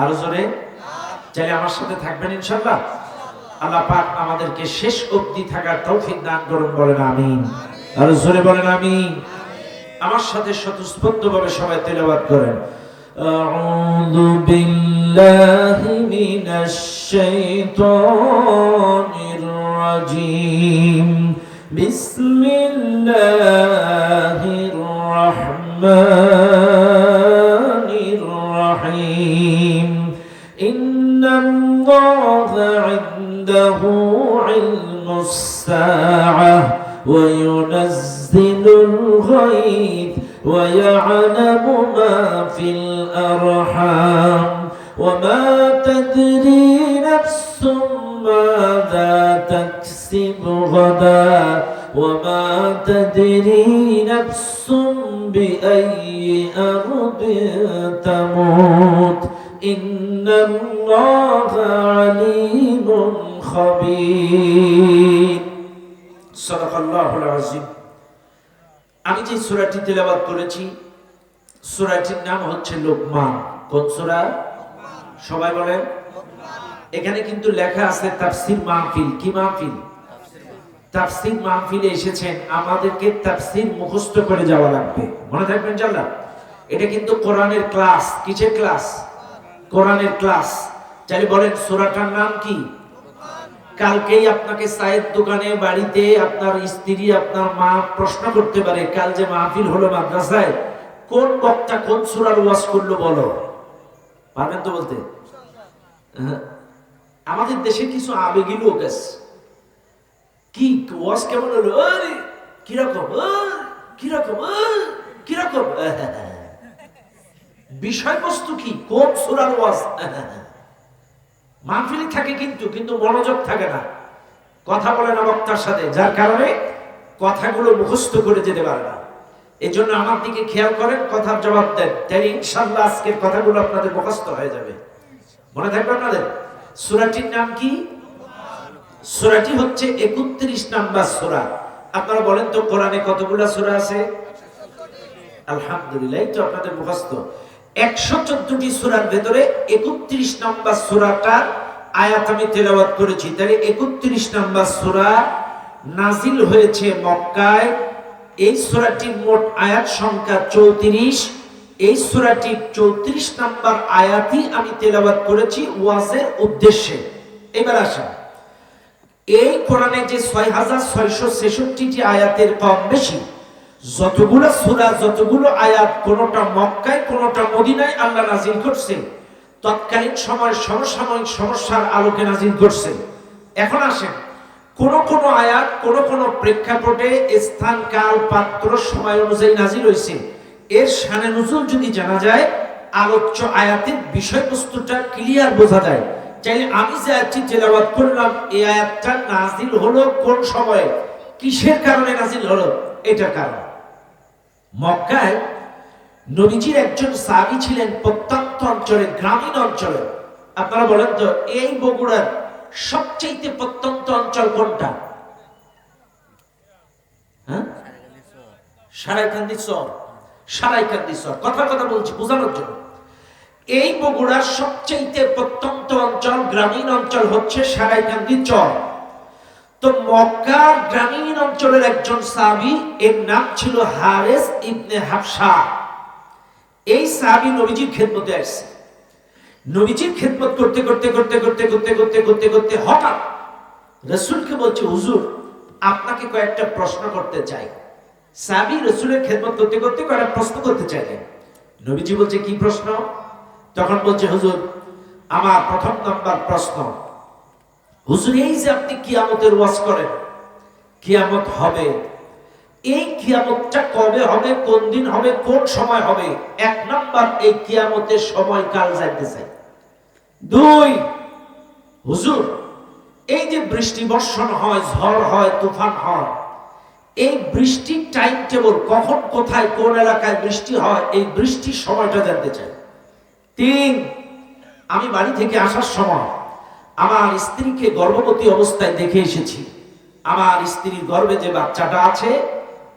আরো জোরে চাইলে আমার সাথে থাকবেন ইনশাল্লাহ আল্লাহ পাক আমাদেরকে শেষ অবধি থাকার তৌফিক দান করুন বলেন আমিন আরো জোরে বলেন আমিন আমার সাথে স্বতঃস্ফূর্ত ভাবে সবাই তেলাওয়াত করেন أعوذ بالله من الشيطان الرجيم بسم الأرحام وما تدري نفس ماذا تكسب غدا وما تدري نفس بأي أرض تموت إن الله عليم خبير صدق الله العظيم আমি যে সূরাটি তেলাওয়াত করেছি সূরাটির নাম হচ্ছে লোকমান কোন সবাই বলেন। এখানে কিন্তু লেখা আছে তাফসীর মাহফিল। কি মাহফিল? তাফসীর মাহফিলে এসেছেন, আমাদেরকে তাফসীর মুখস্থ করে যাওয়া লাগবে। মনে থাকবেন জানলা এটা কিন্তু কোরআনের ক্লাস। কিসের ক্লাস? কোরআনের ক্লাস। চাইলে বলেন, সূরাটার নাম কি? কালকেই আপনাকে চায়ের দোকানে, বাড়িতে আপনার স্ত্রী, আপনার মা প্রশ্ন করতে পারে, কাল যে মাহফিল হলো মাদ্রাসায়, কোন বক্তা কোন সুরার ওয়াজ করল বলো? পারবেন তো বলতে। আমাদের দেশে কিছু আবেগী লোক আছে। কি ওয়াজ কেমন হলো? কীরকম? কীরকম? কীরকম? বিষয়বস্তু কি? কোন সুরার ওয়াজ? মাহফিলি থাকে কিন্তু কিন্তু মনোযোগ থাকে না। কথা বলে না বক্তার সাথে, যার কারণে কথাগুলো মুখস্থ করে যেতে পারে না। এই জন্য আমার দিকে খেয়াল করেন, কথার জবাব দেন। তাই ইনশাল্লাহ আজকের কথাগুলো আপনাদের মুখস্থ হয়ে যাবে। মনে থাকবে আপনাদের? সুরাটির নাম কি? সুরাটি হচ্ছে একত্রিশ নাম্বার সুরা। আপনারা বলেন তো, কোরআনে কতগুলো সুরা আছে? আলহামদুলিল্লাহ তো আপনাদের মুখস্থ। একশো চোদ্দটি সুরার ভেতরে একত্রিশ নম্বর সুরাটার আয়াত আমি তেলাওয়াত করেছি। তাহলে একত্রিশ নম্বর সুরা নাজিল হয়েছে মক্কায় এই সুরাটির মোট আয়াত সংখ্যা চৌত্রিশ। এই সুরাটির চৌত্রিশ নম্বর আয়াতই আমি তেলাবাদ করেছি ওয়াজের উদ্দেশ্যে। এবার আসেন। এই কোরআনে যে ছয় হাজার ছয়শো ছেষট্টিটি আয়াতের কম বেশি, যতগুলো সূরা, যতগুলো আয়াত, কোনটা মক্কায়, কোনটা মদিনায় আল্লাহ নাজিল করছে, তৎকালীন সময় সমসাময়িক সমস্যার আলোকে নাজিল করছে। এখন আসেন। কোন কোন আয়াত, কোন কোন প্রেক্ষাপটে স্থান, কাল, পাত্র, সময় অনুযায়ী নাজিল হয়েছে। এর সানে নজুল যদি জানা যায়, আলোচ্য আয়াতের বিষয়বস্তুটা ক্লিয়ার বোঝা যায়। চাইলে আমি যে আয়াতটি তেলাওয়াত করলাম, এই আয়াতটা নাজিল হলো কোন সময়ে? কিসের কারণে নাজিল হলো? এটার কারণ। মক্কায় নবীজির একজন সাবি ছিলেন প্রত্যন্ত অঞ্চলে গ্রামীণ অঞ্চলে আপনারা বলেন তো, এই বগুড়ার সবচেয়ে প্রত্যন্ত অঞ্চল কোনটা? হ্যাঁ? গ্রামীণ অঞ্চল হচ্ছে সারাইকান্দি তো মক্কার গ্রামীণ অঞ্চলের একজন সাবি এর নাম ছিল হারেস ইবনে হাফসা এই সাবি নবীজির খেদমতে আসছে। নবীজির খেদমত করতে করতে করতে করতে করতে করতে করতে করতে হঠাৎ রসুলকে বলছে, হুজুর, আপনাকে কয়েকটা প্রশ্ন করতে চাই। সাবি রসুলের খেদমত করতে করতে কয়েকটা প্রশ্ন করতে চাইলেন। নবীজি বলছে, কি প্রশ্ন? তখন বলছে, হুজুর, আমার প্রথম নাম্বার প্রশ্ন, হুজুর, এই যে আপনি কিয়ামতের ওয়াজ করেন, কিয়ামত হবে এই কিয়ামতটা কবে হবে, কোন দিন হবে, কোন সময় হবে? এক নাম্বার, এই কিয়ামতের সময় কাল জানতে চাই দুই, হুজুর, এই যে বৃষ্টি বর্ষণ হয়, ঝড় হয়, তুফান হয়, এই বৃষ্টির টাইম টেবল কখন, কোথায়, কোন এলাকায় বৃষ্টি হয়, এই বৃষ্টির সময়টা জানতে চাই। তিন, আমি বাড়ি থেকে আসার সময় আমার স্ত্রীকে গর্ভবতী অবস্থায় দেখে এসেছি। আমার স্ত্রীর গর্ভে যে বাচ্চাটা আছে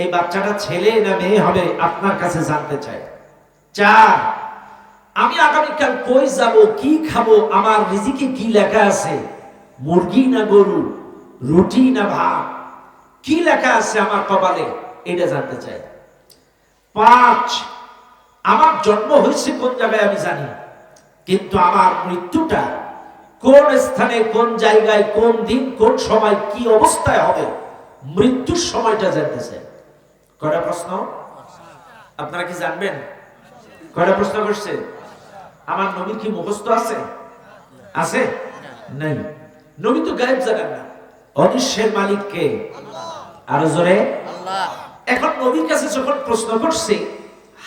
এই বাচ্চাটা ছেলে না মেয়ে হবে আপনার কাছে জানতে চাই। চার, আমি আগামীকাল কই যাব, কি খাব, আমার রিজিকে কি লেখা আছে? মুরগি না গরু, রুটি না ভাত? কি লেখা আছে আমার কপালে? এটা জানতে চাই। পাঁচ, আমার জন্ম হয়েছে কোন জায়গায় আমি জানি, কিন্তু আমার মৃত্যুটা কোন স্থানে, কোন জায়গায়, কোন দিন, কোন সময়, কি অবস্থায় হবে, মৃত্যুর সময়টা জানতে চাই। কয়টা প্রশ্ন? আপনারা কি জানবেন? কয়টা প্রশ্ন করছে? আমার নবী কি মুখস্থ আছে? আছে? নাই। নবী তো গায়েব জানেন না। অদৃশ্যের মালিক কে? আরও জোরে। এখন নবীর কাছে যখন প্রশ্ন করছে,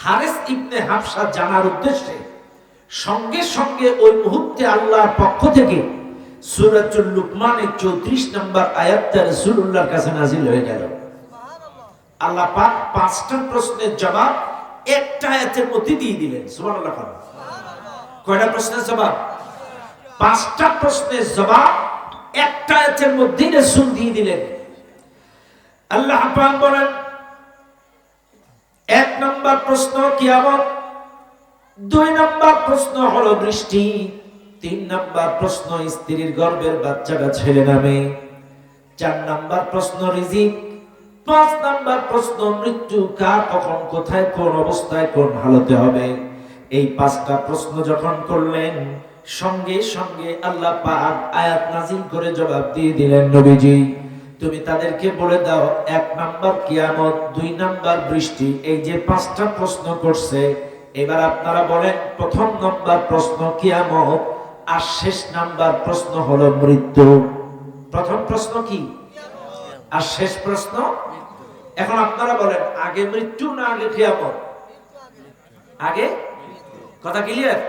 হারেস ইবনে হাফসা জানার উদ্দেশ্যে, সঙ্গে সঙ্গে ওই মুহূর্তে আল্লাহর পক্ষ থেকে সূরাতুল লুকমানের 34 নম্বর আয়াতটা রাসূলুল্লাহর কাছে নাজিল হয়ে গেল। আল্লাহ পাক পাঁচটা প্রশ্নের জবাব একটা আয়াতের মধ্যে দিয়ে দিলেন। সুবহানাল্লাহ। কয়টা প্রশ্নের জবাব? পাঁচটা প্রশ্নের জবাব একটা আয়াতের মধ্যেই দিয়ে দিলেন। আল্লাহ পাক বলেন, এক নম্বর প্রশ্ন কিয়ামত, দুই নম্বর প্রশ্ন হলো বৃষ্টি, তিন নম্বর প্রশ্ন স্ত্রীর গর্ভের বাচ্চাটা ছেলে নামে, চার নম্বর প্রশ্ন রিজিক পাঁচ নম্বর প্রশ্ন, মৃত্যু কার, কখন, কোথায়, কোন অবস্থায়, কোন হালতে হবে? এই পাঁচটা প্রশ্ন যখন করলেন, সঙ্গে সঙ্গে আল্লাহ পাক আয়াত নাজিল করে জবাব দিয়ে দিলেন, নবীজি, তুমি তাদেরকে বলে দাও, এক নাম্বার কিয়ামত, দুই নাম্বার বৃষ্টি, এই যে পাঁচটা প্রশ্ন করছে, এবার আপনারা বলেন, প্রথম নাম্বার প্রশ্ন কিয়ামত আর শেষ নাম্বার প্রশ্ন হলো মৃত্যু। প্রথম প্রশ্ন কি? আর শেষ প্রশ্ন, এখন আপনারা বলেন, আগে মৃত্যু না আগে কিয়ামত আগে? কথা ক্লিয়ার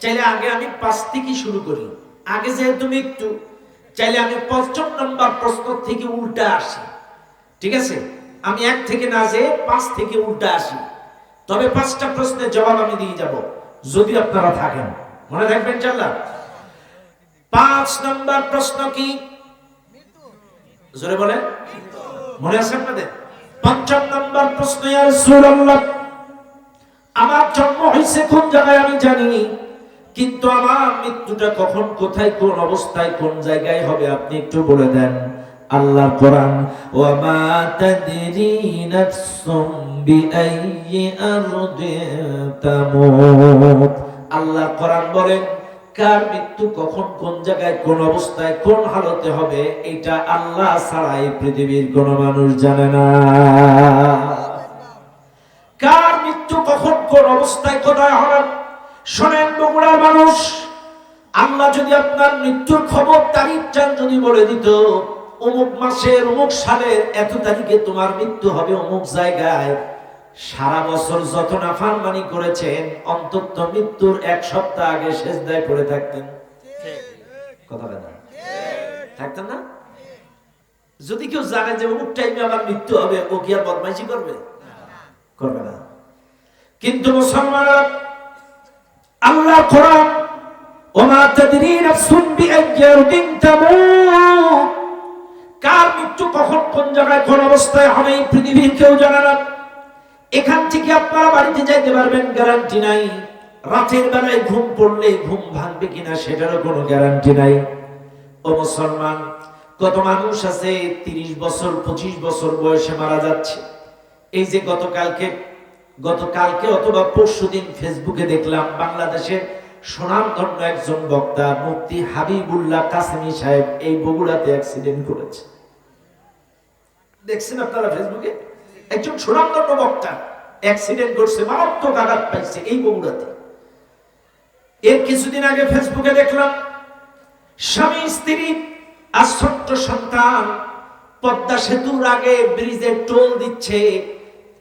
চাইলে আগে আমি পাঁচ থেকে শুরু করি? আগে যেহেতু মৃত্যু, চাইলে আমি পঞ্চম নম্বর প্রশ্ন থেকে উল্টা আসি। ঠিক আছে? আমি এক থেকে না যেয়ে পাঁচ থেকে উল্টা আসি। তবে পাঁচটা প্রশ্নের জবাব আমি দিয়ে যাব, যদি আপনারা থাকেন। মনে রাখবেন চাল্লা পাঁচ নম্বর প্রশ্ন কি? জোরে বলেন। মনে আছে আপনাদের? পঞ্চম নম্বর প্রশ্ন, ইয়া রাসূলুল্লাহ, আমার জন্ম হয়েছে কোন জায়গায় আমি জানি, কিন্তু আমার মৃত্যুটা কখন, কোথায়, কোন অবস্থায়, কোন জায়গায় হবে আপনি একটু বলে দেন। আল্লাহ কোরআন, ওয়া মা তাদরি নাফসুম বিআইয়ি আরদিন তামুত। আল্লাহ কোরআন বলেন কার মৃত্যু কখন, কোন জায়গায়, কোন অবস্থায়, কোন হালতে হবে, এটা আল্লাহ ছাড়া এই পৃথিবীর কোন মানুষ জানে না। কার মৃত্যু কখন, কোন অবস্থায়, কোথায় হবে, শোনেন বগুড়ার মানুষ, আল্লাহ যদি আপনার মৃত্যুর খবর, তারিখ চান যদি বলে দিত, অমুক মাসের, অমুক সালের, এত তারিখে তোমার মৃত্যু হবে অমুক জায়গায় সারা বছর যত নাফারমানি করেছেন, অন্তত মৃত্যুর এক সপ্তাহ আগে শেষ দায় পড়ে থাকতেন। কথা বলেন থাকতেন না? যদি কেউ জানে যে অমুক টাইমে আমার মৃত্যু হবে, ও কি আর বদমাইশি করবে? করবে না। কিন্তু মুসলমানরা আল্লাহ কোরআন, ওমা তাদরি নাফসুন বিআইয়ি আরদিন তামুত কার মৃত্যু কখন কোন জায়গায় কোন অবস্থায় হবে এই পৃথিবীর কেউ জানে না। এখান থেকে আপনারা বাড়িতে যাইতে পারবেন গ্যারান্টি নাই। রাতের বেলায় ঘুম পড়লে ঘুম ভাঙবে কিনা সেটারও কোনো গ্যারান্টি নাই। ও মুসলমান, কত মানুষ আছে তিরিশ বছর, পঁচিশ বছর বয়সে মারা যাচ্ছে। এই যে গতকালকে গতকালকে অথবা পরশুদিন ফেসবুকে দেখলাম, বাংলাদেশের সুনামধন্য একজন বক্তা, মুফতি হাবিবুল্লাহ কাসেমি সাহেব এই বগুড়াতে অ্যাক্সিডেন্ট করেছে। দেখছেন আপনারা ফেসবুকে? একজন সুনামধন্য বক্তা অ্যাক্সিডেন্ট করছে, মারাত্মক আঘাত পাইছে এই বগুড়াতে। এর কিছুদিন আগে ফেসবুকে দেখলাম, স্বামী, স্ত্রী আর ছোট্ট সন্তান, পদ্মা সেতুর আগে ব্রিজের টোল দিচ্ছে,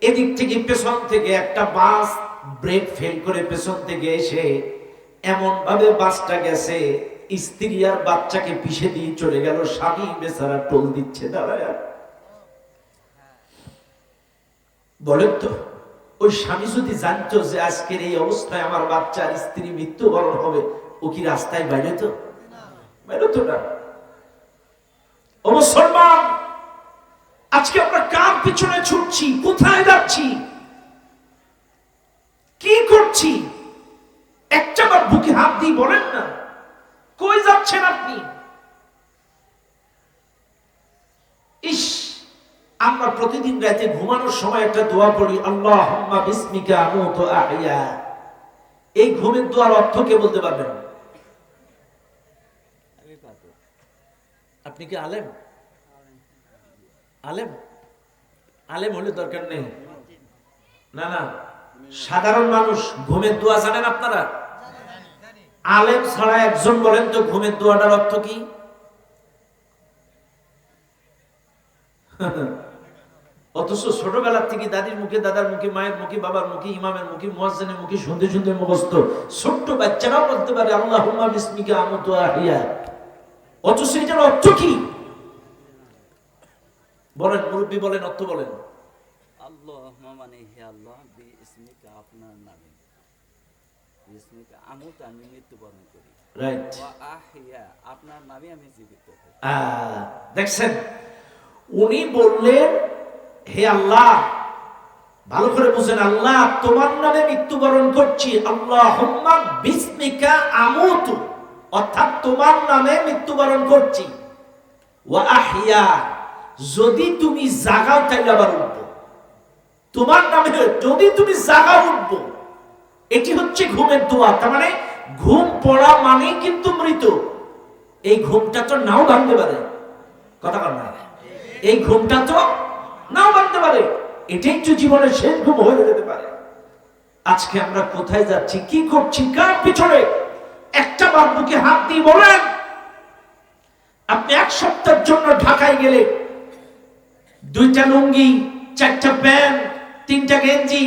এদিক থেকে পেছন থেকে একটা বাস ব্রেক ফেল করে পেছন থেকে এসে এমন ভাবে বাসটা গেছে, স্ত্রী আর বাচ্চাকে পিষে দিয়ে চলে গেল, স্বামী বেচারা টোল দিচ্ছে, দাঁড়ায় বলেন তো, ওই স্বামী যদি জানতো যে আজকের এই অবস্থায় আমার বাচ্চার স্ত্রী মৃত্যুবরণ হবে, ও কি রাস্তায় বাইরে তো বাইরে তো না। ও মুসলমান, আজকে আমরা কার পিছনে ছুটছি, কোথায় যাচ্ছি? কি করছি? একটা বার বুকে হাত দিয়ে বলেন না। কই যাচ্ছেন আপনি? আমরা প্রতিদিন রাতে ঘুমানোর সময় একটা দোয়া পড়ি আল্লাহ বিসমিকা আহইয়া এই ঘুমের দোয়ার অর্থ কে বলতে পারবেন? আপনি কি আলেম? আলেম? আলেম হলে দরকার নেই। না না। সাধারণ মানুষ ঘুমের দোয়া জানেন আপনারা? আলেম ছাড়া একজন বলেন তো, ঘুমের দোয়াটার অর্থ কি? অথচ ছোটবেলার থেকে দাদির মুখে দাদার মুখে মায়ের মুখে বাবার মুখে ইমামের মুখে মুয়াজ্জিনের মুখে শুনতে শুনতে মুখস্থ। ছোট্ট বাচ্চারাও বলতে পারে আল্লাহ বিসমিকা আহিয়া। অথচ এটার অর্থ কি? বলেন মুরব্বী বলেন অর্থ বলেন। আল্লাহ মানে হে আল্লাহ আপনার নামে। আমুত আমি মৃত্যুবরণ করি। রাইট আহিয়া আপনার নামে আমি জীবিত দেখছেন? উনি বললেন হে আল্লাহ, ভালো করে বুঝেন, আল্লাহ তোমার নামে মৃত্যুবরণ করছি। আল্লাহ বিসমিকা আমুতু, অর্থাৎ তোমার নামে মৃত্যুবরণ করছি। যদি তুমি জাগাও তাইলে আবার উঠবো। তোমার নামে যদি তুমি জাগা উঠবো, এটি হচ্ছে ঘুমের দোয়া। তার মানে ঘুম পড়া মানেই কিন্তু মৃত। এই ঘুমটা তো নাও ভাঙতে পারে। কথা বল এই ঘুমটা তো নাও মানতে পারে। এটাই তো জীবনের শেষ ঘুম হয়ে যেতে পারে। আজকে আমরা কোথায় যাচ্ছি, কি করছি, কার পিছনে? একটা বার বুকে হাত দিয়ে বলেন, আপনি এক সপ্তাহের জন্য ঢাকায় গেলে দুইটা লুঙ্গি, চারটা প্যান্ট, তিনটা গেঞ্জি